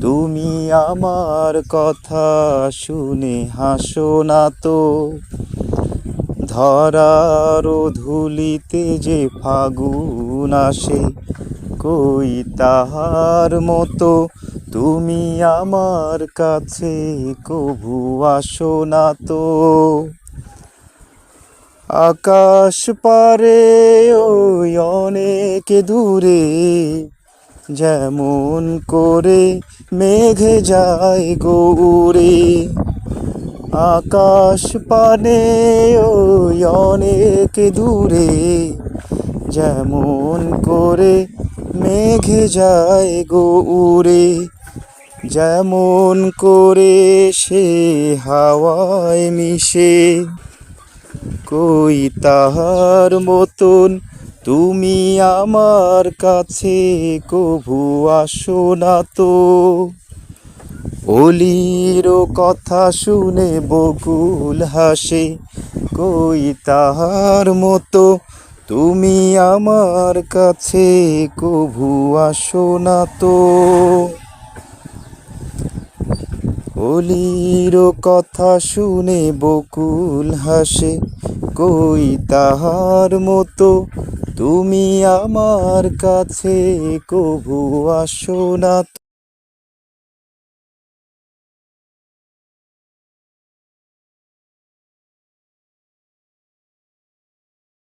তুমি আমার কথা শুনে হাসো না তো। ধরার ধুলিতে যে ফাগুন আসে, কই তাহার মতো তুমি আমার কাছে কভু আসো না তো। আকাশ পারে ওই অনেক দূরে যেমন করে মেঘে যায় গৌরে, আকাশ পানে ওই অনেক দূরে, যেমন করে মেঘে যায় গৌরে, যেমন করে সে হাওয়ায় মিশে, কই তাহার মতন তুমি আমার কাছে কভু আসো না তো। অলির কথা শুনে বকুল হাসে, কই তাহার মতো? তুমি আমার কাছে কভু আসো না তো। অলির কথা শুনে বকুল হাসে, কই তাহার মতো? তুমি আমার কাছে কবু আসো না